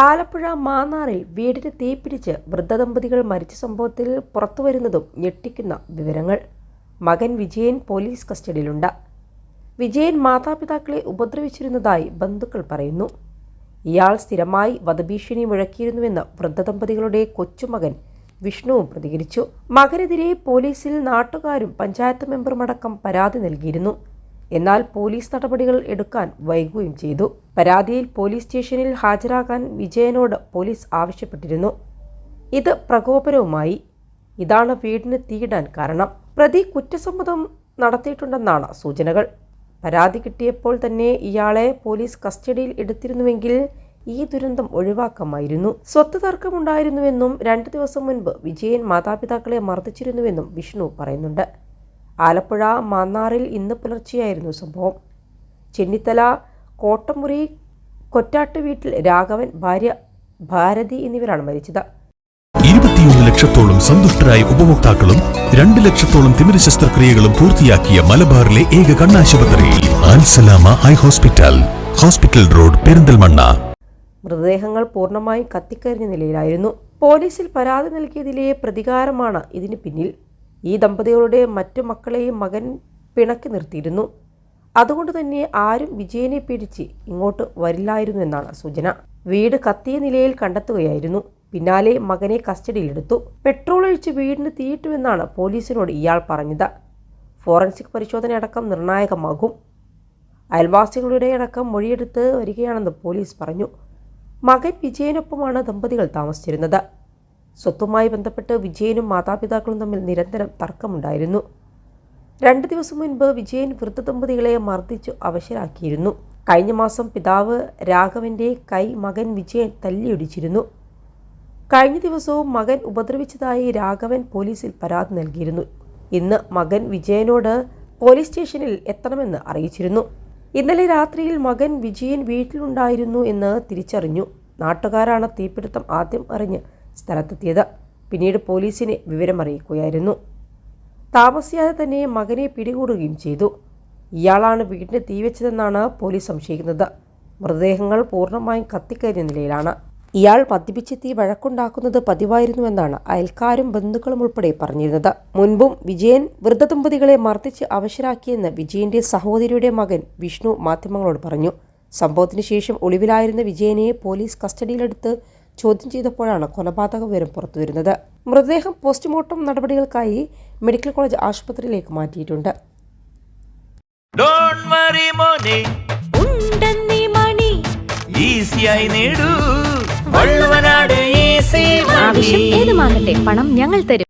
ആലപ്പുഴ മാന്നാറിൽ വീടിന് തീപിടിച്ച് വൃദ്ധദമ്പതികൾ മരിച്ച സംഭവത്തിൽ പുറത്തുവരുന്നതും ഞെട്ടിക്കുന്ന വിവരങ്ങൾ. മകൻ വിജയൻ പോലീസ് കസ്റ്റഡിയിലുണ്ട്. വിജയൻ മാതാപിതാക്കളെ ഉപദ്രവിച്ചിരുന്നതായി ബന്ധുക്കൾ പറയുന്നു. ഇയാൾ സ്ഥിരമായി വധഭീഷണി മുഴക്കിയിരുന്നുവെന്ന് വൃദ്ധദമ്പതികളുടെ കൊച്ചുമകൻ വിഷ്ണുവും പ്രതികരിച്ചു. മകനെതിരെ പോലീസിൽ നാട്ടുകാരും പഞ്ചായത്ത് മെമ്പറുമടക്കം പരാതി നൽകിയിരുന്നു. എന്നാൽ പോലീസ് നടപടികൾ എടുക്കാൻ വൈകുകയും ചെയ്തു. പരാതിയിൽ പോലീസ് സ്റ്റേഷനിൽ ഹാജരാകാൻ വിജയനോട് പോലീസ് ആവശ്യപ്പെട്ടിരുന്നു. ഇത് പ്രകോപനവുമായി. ഇതാണ് വീടിന് തീയിടാൻ കാരണം. പ്രതി കുറ്റസമ്മതം നടത്തിയിട്ടുണ്ടെന്നാണ് സൂചനകൾ. പരാതി കിട്ടിയപ്പോൾ തന്നെ ഇയാളെ പോലീസ് കസ്റ്റഡിയിൽ എടുത്തിരുന്നുവെങ്കിൽ ഈ ദുരന്തം ഒഴിവാക്കാമായിരുന്നു. സ്വത്ത് തർക്കമുണ്ടായിരുന്നുവെന്നും രണ്ട് ദിവസം മുൻപ് വിജയൻ മാതാപിതാക്കളെ മർദ്ദിച്ചിരുന്നുവെന്നും വിഷ്ണു പറയുന്നുണ്ട്. ആലപ്പുഴ മാന്നാറിൽ ഇന്ന് പുലർച്ചെയായിരുന്നു സംഭവം. ചെന്നിത്തല കോട്ടമുറി കൊറ്റാട്ട് വീട്ടിൽ രാഘവൻ ഭാര്യ ഭാരതി എന്നിവരാണ് മരിച്ചത്. ഇരുപത്തിയൊന്ന് ലക്ഷത്തോളം സന്തുഷ്ടരായ ഉപഭോക്താക്കളും രണ്ട് ലക്ഷത്തോളം തിമിര ശസ്ത്രക്രിയകളും പൂർത്തിയാക്കിയ മലബാറിലെ ഏക കണ്ണാശുപത്രിയിൽ Al Salama eye hospital hospital road Perinthalmanna. മൃതദേഹങ്ങൾ പൂർണമായും കത്തിക്കരിഞ്ഞ നിലയിലായിരുന്നു. പോലീസിൽ പരാതി നൽകിയതിലെ പ്രതികാരമാണ് ഇതിന് പിന്നിൽ. ഈ ദമ്പതികളുടെ മറ്റു മക്കളെയും മകൻ പിണക്കി നിർത്തിയിരുന്നു. അതുകൊണ്ട് തന്നെ ആരും വിജയനെ പിടിച്ച് ഇങ്ങോട്ട് വരില്ലായിരുന്നു എന്നാണ് സൂചന. വീട് കത്തിയ നിലയിൽ കണ്ടെത്തുകയായിരുന്നു. പിന്നാലെ മകനെ കസ്റ്റഡിയിലെടുത്തു. പെട്രോൾ ഒഴിച്ച് വീടിന് തീയിട്ടുവെന്നാണ് പോലീസിനോട് ഇയാൾ പറഞ്ഞത്. ഫോറൻസിക് പരിശോധന അടക്കം നിർണായകമാകും. അയൽവാസികളുടെ അടക്കം മൊഴിയെടുത്ത് വരികയാണെന്ന് പോലീസ് പറഞ്ഞു. മകൻ വിജയനൊപ്പമാണ് ദമ്പതികൾ താമസിച്ചിരുന്നത്. സ്വത്തുമായി ബന്ധപ്പെട്ട് വിജയനും മാതാപിതാക്കളും തമ്മിൽ നിരന്തരം തർക്കമുണ്ടായിരുന്നു. രണ്ട് ദിവസം മുൻപ് വിജയൻ വൃദ്ധ ദമ്പതികളെ മർദ്ദിച്ചു അവശരാക്കിയിരുന്നു. കഴിഞ്ഞ മാസം പിതാവ് രാഘവന്റെ കൈ മകൻ വിജയൻ തല്ലിയൊടിച്ചിരുന്നു. കഴിഞ്ഞ ദിവസവും മകൻ ഉപദ്രവിച്ചതായി രാഘവൻ പോലീസിൽ പരാതി നൽകിയിരുന്നു. ഇന്ന് മകൻ വിജയനോട് പോലീസ് സ്റ്റേഷനിൽ എത്തണമെന്ന് അറിയിച്ചിരുന്നു. ഇന്നലെ രാത്രിയിൽ മകൻ വിജയൻ വീട്ടിലുണ്ടായിരുന്നു എന്ന് തിരിച്ചറിഞ്ഞു. നാട്ടുകാരാണ് തീപിടുത്തം ആദ്യം അറിഞ്ഞ് സ്ഥലത്തെത്തിയത്. പിന്നീട് പോലീസിനെ വിവരമറിയിക്കുകയായിരുന്നു. താമസിയാതെ തന്നെ മകനെ പിടികൂടുകയും ചെയ്തു. ഇയാളാണ് വീടിന് തീവെച്ചതെന്നാണ് പോലീസ് സംശയിക്കുന്നത്. മൃതദേഹങ്ങൾ പൂർണമായും കത്തിക്കരിഞ്ഞ നിലയിലാണ്. ഇയാൾ മദ്യപിച്ചെത്തി വഴക്കുണ്ടാക്കുന്നത് പതിവായിരുന്നുവെന്നാണ് അയൽക്കാരും ബന്ധുക്കളും ഉൾപ്പെടെ പറഞ്ഞിരുന്നത്. മുൻപും വിജയൻ വൃദ്ധദമ്പതികളെ മർദ്ദിച്ച് അവശരാക്കിയെന്ന് വിജയന്റെ സഹോദരിയുടെ മകൻ വിഷ്ണു മാധ്യമങ്ങളോട് പറഞ്ഞു. സംഭവത്തിന് ശേഷം ഒളിവിലായിരുന്ന വിജയനെ പോലീസ് കസ്റ്റഡിയിലെടുത്ത് ചോദ്യം ചെയ്തപ്പോഴാണ് കൊലപാതക വിവരം പുറത്തു വരുന്നത്. മൃതദേഹം പോസ്റ്റ്മോർട്ടം നടപടികൾക്കായി മെഡിക്കൽ കോളേജ് ആശുപത്രിയിലേക്ക് മാറ്റിയിട്ടുണ്ട്. ഡോണ്ട് വറി മോനെ. ഉണ്ടെന്നീ മണി. ഈസിയായി നേടൂ. വള്ളുവനാട് ഈസി ആവശ്യം ഏതുമാകട്ടെ പണം ഞങ്ങൾ തരും.